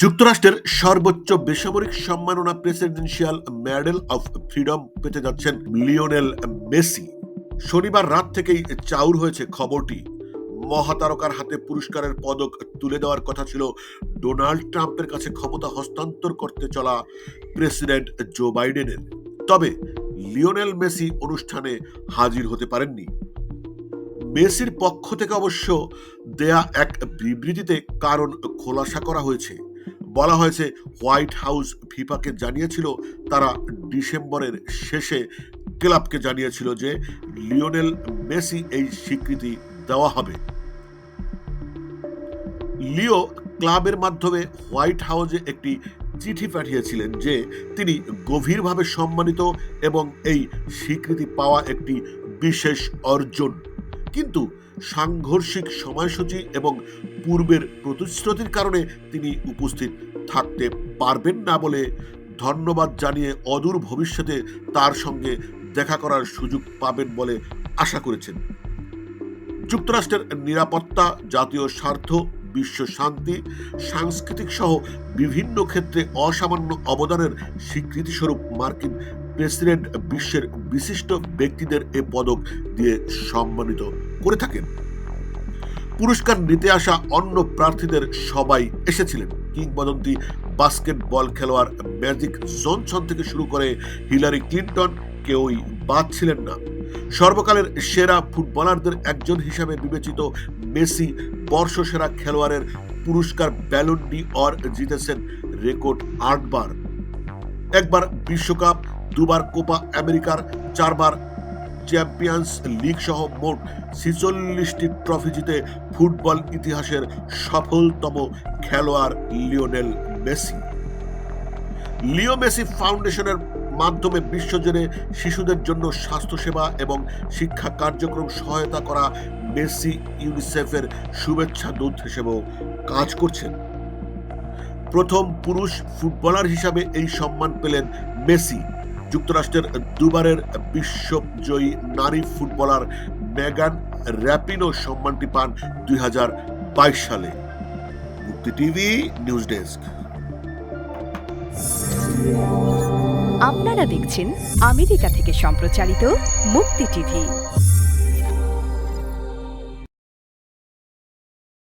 যুক্তরাষ্ট্রের সর্বোচ্চ বেসামরিক সম্মাননা প্রেসিডেন্সিয়াল মেডেল অফ ফ্রিডম পেতে যাচ্ছেন লিওনেল মেসি। শনিবার রাত থেকেই চাউর হয়েছে খবরটি। মহাতারকার হাতে পুরস্কারের পদক তুলে দেওয়ার কথা ছিল ডোনাল্ড ট্রাম্পের কাছে ক্ষমতা হস্তান্তর করতে চলা প্রেসিডেন্ট জো বাইডেনের। তবে লিওনেল মেসি অনুষ্ঠানে হাজির হতে পারেননি। মেসির পক্ষ থেকে অবশ্য দেয়া এক বিবৃতিতে কারণ খোলাসা করা হয়েছে। বলা হয়েছে হোয়াইট হাউস ফিফাকে জানিয়েছিল, তারা ডিসেম্বরের শেষে ক্লাবকে জানিয়েছিল যে লিওনেল মেসি এই স্বীকৃতি দেওয়া হবে। লিও ক্লাবের মাধ্যমে হোয়াইট হাউসে একটি চিঠি পাঠিয়েছিলেন যে তিনি গভীরভাবে সম্মানিত এবং এই স্বীকৃতি পাওয়া একটি বিশেষ অর্জন। কিন্তু সাংঘর্ষিক সময়সূচি এবং পূর্বের প্রতিশ্রুতির কারণে তিনি উপস্থিত থাকতে পারবেন না বলে ধন্যবাদ জানিয়ে অদূর ভবিষ্যতে তার সঙ্গে দেখা করার সুযোগ পাবেন বলে আশা করেছেন। যুক্তরাষ্ট্রের নিরাপত্তা, জাতীয় স্বার্থ, বিশ্ব শান্তি, সাংস্কৃতিক সহ বিভিন্ন ক্ষেত্রে অসামান্য অবদানের স্বীকৃতিস্বরূপ মার্কিন প্রেসিডেন্ট বিশ্বের বিশিষ্ট ব্যক্তিদের এ পদক দিয়ে সম্মানিত করে থাকেন। পুরস্কার নিতে আসা অন্য প্রার্থীদের সবাই এসেছিলেন। কিংবদন্তি বাস্কেটবল খেলোয়াড় ম্যাজিক জনসন থেকে শুরু করে হিলারি ক্লিন্টন কেউই বাদ ছিলেন না। সর্বকালের সেরা ফুটবলারদের একজন হিসাবে বিবেচিত মেসি বর্ষসেরা খেলোয়াড়ের পুরস্কার ব্যালন ডি অর জিতেছেন রেকর্ড আটবার। একবার বিশ্বকাপ দুবার কোপা আমেরিকার চারবার চ্যাম্পিয়ন্স লিগ সহ মোট ছিচল্লিশটি ট্রফি জিতে ফুটবল ইতিহাসের সফলতম খেলোয়াড় লিওনেল মেসি। লিও মেসি ফাউন্ডেশনের মাধ্যমে বিশ্বজুড়ে শিশুদের জন্য স্বাস্থ্যসেবা এবং শিক্ষা কার্যক্রম সহায়তা করা মেসি ইউনিসেফের শুভেচ্ছা দূত হিসেবেও কাজ করছেন। প্রথম পুরুষ ফুটবলার হিসাবে এই সম্মান পেলেন মেসি। যুক্তরাষ্ট্রের দুবারের বিশ্বজয়ী নারী ফুটবলার মেগান র্যাপিনো সম্মানটি পান দুই হাজার বাইশ সালে। মুক্তি টিভি, নিউজ ডেস্ক। আপনারা দেখছেন আমেরিকা থেকে সম্প্রচারিত মুক্তি টিভি।